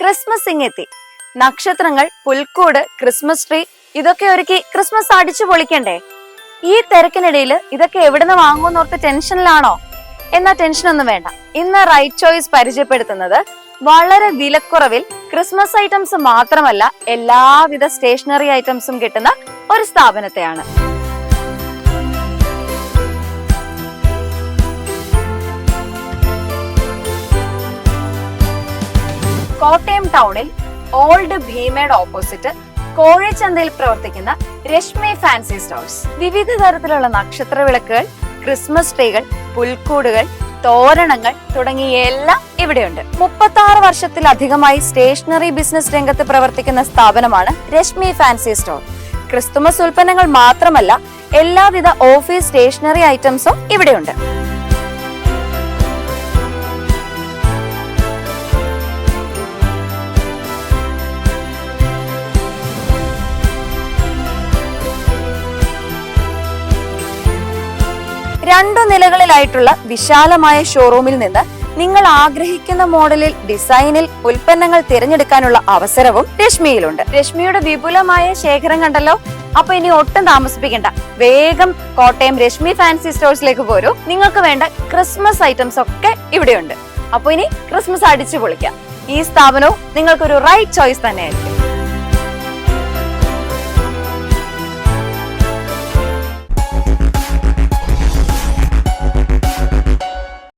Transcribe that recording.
Christmas ഇങ്ങെത്തി. നക്ഷത്രങ്ങൾ പുൽക്കൂട് Christmas tree ഇതൊക്കെ ഒരുക്കി ക്രിസ്മസ് അടിച്ചു പൊളിക്കണ്ടേ? ഈ തിരക്കിനിടയിൽ ഇതൊക്കെ എവിടുന്ന് വാങ്ങുമെന്നോർത്ത് ടെൻഷനിലാണോ? എന്നാ ടെൻഷനൊന്നും വേണ്ട. ഇന്ന് റൈറ്റ് ചോയ്സ് പരിചയപ്പെടുത്തുന്നത് വളരെ വിലക്കുറവിൽ ക്രിസ്മസ് ഐറ്റംസ് മാത്രമല്ല എല്ലാവിധ സ്റ്റേഷനറി ഐറ്റംസും കിട്ടുന്ന ഒരു സ്ഥാപനത്തെയാണ്. കോട്ടയം ടൗണിൽ ഓൾഡ് ഭീമയുടെ ഓപ്പോസിറ്റ് കോഴിച്ചന്തയിൽ പ്രവർത്തിക്കുന്ന രശ്മി ഫാൻസി സ്റ്റോഴ്സ്. വിവിധ തരത്തിലുള്ള നക്ഷത്ര വിളക്കുകൾ ക്രിസ്മസ് ട്രീകൾ പുൽക്കൂടുകൾ തോരണങ്ങൾ തുടങ്ങിയ എല്ലാം ഇവിടെയുണ്ട്. മുപ്പത്തി ആറ് വർഷത്തിലധികമായി സ്റ്റേഷനറി ബിസിനസ് രംഗത്ത് പ്രവർത്തിക്കുന്ന സ്ഥാപനമാണ് രശ്മി ഫാൻസി സ്റ്റോർ. ക്രിസ്തുമസ് ഉൽപ്പന്നങ്ങൾ മാത്രമല്ല എല്ലാവിധ ഓഫീസ് സ്റ്റേഷനറി ഐറ്റംസും ഇവിടെയുണ്ട്. രണ്ടു നിലകളിലായിട്ടുള്ള വിശാലമായ ഷോറൂമിൽ നിന്ന് നിങ്ങൾ ആഗ്രഹിക്കുന്ന മോഡലിൽ ഡിസൈനിൽ ഉൽപ്പന്നങ്ങൾ തിരഞ്ഞെടുക്കാനുള്ള അവസരവും രശ്മിയിലുണ്ട്. രശ്മിയുടെ വിപുലമായ ശേഖരം കണ്ടല്ലോ? അപ്പൊ ഇനി ഒട്ടും താമസിപ്പിക്കണ്ട. വേഗം കോട്ടയം രശ്മി ഫാൻസി സ്റ്റോഴ്സിലേക്ക് പോരൂ. നിങ്ങൾക്ക് വേണ്ട ക്രിസ്മസ് ഐറ്റംസ് ഒക്കെ ഇവിടെയുണ്ട്. അപ്പൊ ഇനി ക്രിസ്മസ് അടിച്ചു പൊളിക്കാം. ഈ സ്ഥാപനവും നിങ്ങൾക്കൊരു റൈറ്റ് ചോയ്സ് തന്നെയായിരിക്കും.